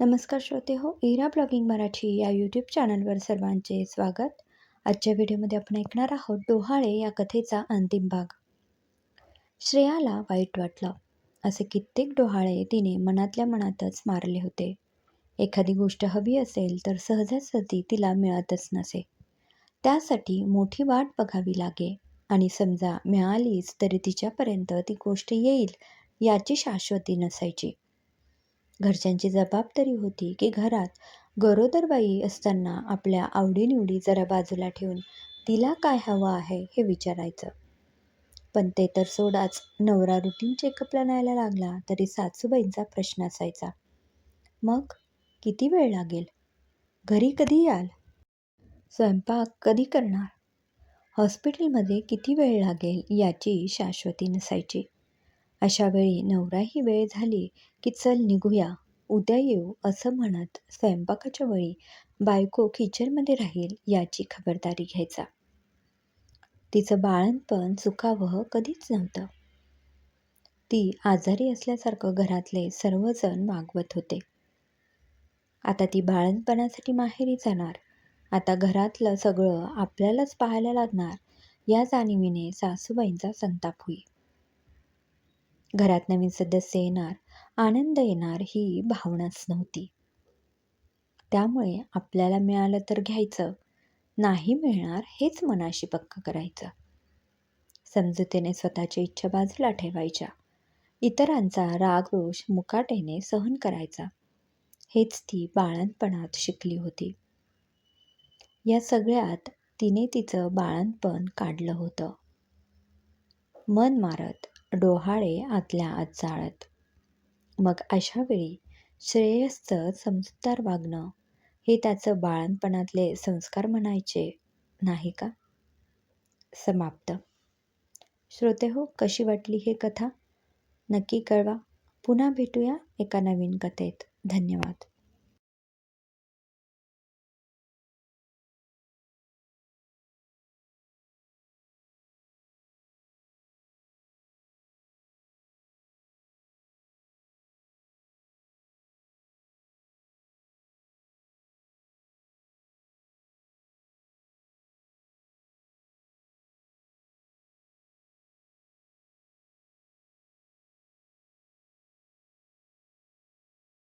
नमस्कार श्रोते हो इरा ब्लॉगिंग मराठी या यूट्यूब चॅनलवर सर्वांचे स्वागत. आजच्या व्हिडिओमध्ये आपण ऐकणार आहोत डोहाळे या कथेचा अंतिम भाग. श्रेयाला वाईट वाटलं. असे कित्येक डोहाळे तिने मनातल्या मनातच मारले होते. एखादी गोष्ट हवी असेल तर सहजासहजी तिला मिळतच नसे. त्यासाठी मोठी वाट बघावी लागे आणि समजा मिळालीच तरी तिच्यापर्यंत ती गोष्ट येईल याची शाश्वती नसायची. घरच्यांची जबाबदारी होती की घरात गरोदरबाई असताना आपल्या आवडीनिवडी जरा बाजूला ठेवून तिला काय हवं आहे हे विचारायचं. पण ते तर सोडाच नवरा रुटीन चेकअपला न्यायला लागला तरी सासूबाईंचा प्रश्न असायचा. मग किती वेळ लागेल? घरी कधी याल? स्वयंपाक कधी करणार? हॉस्पिटलमध्ये किती वेळ लागेल याची शाश्वती नसायची. अशा वेळी नवराही वेळ झाली की चल निघूया. उद्या येऊ असं म्हणत स्वयंपाकाच्या वेळी बायको किचनमध्ये राहील याची खबरदारी घ्यायचा. तिचं बाळणपण चुकावं कधीच नव्हतं. ती आजारी असल्यासारखं घरातले सर्वजण वागवत होते. आता ती बाळणपणासाठी माहेरी जाणार. आता घरातलं सगळं आपल्यालाच पाहायला लागणार या जाणीवीने सासूबाईंचा संताप होईल घरात नवीन सदस्य येणार आनंद येणार ही भावनाच नव्हती. त्यामुळे आपल्याला मिळालं तर घ्यायचं नाही मिळणार हेच मनाशी पक्क करायचं. समजुतीने स्वतःच्या इच्छा बाजूला ठेवायच्या. इतरांचा राग रोष मुकाटेने सहन करायचा. हेच ती बाळणपणात शिकली होती. या सगळ्यात तिने तिचं बाळणपण काढलं होतं. मन मारत डोहाळे आतल्या आत जाळत. मग अशा वेळी श्रेयसचं समजूतदार वागणं हे त्याचं बाळणपणातले संस्कार म्हणायचे नाही का? समाप्त. श्रोते हो कशी वाटली हे कथा? नक्की कळवा. पुन्हा भेटूया एका नवीन कथेत. धन्यवाद.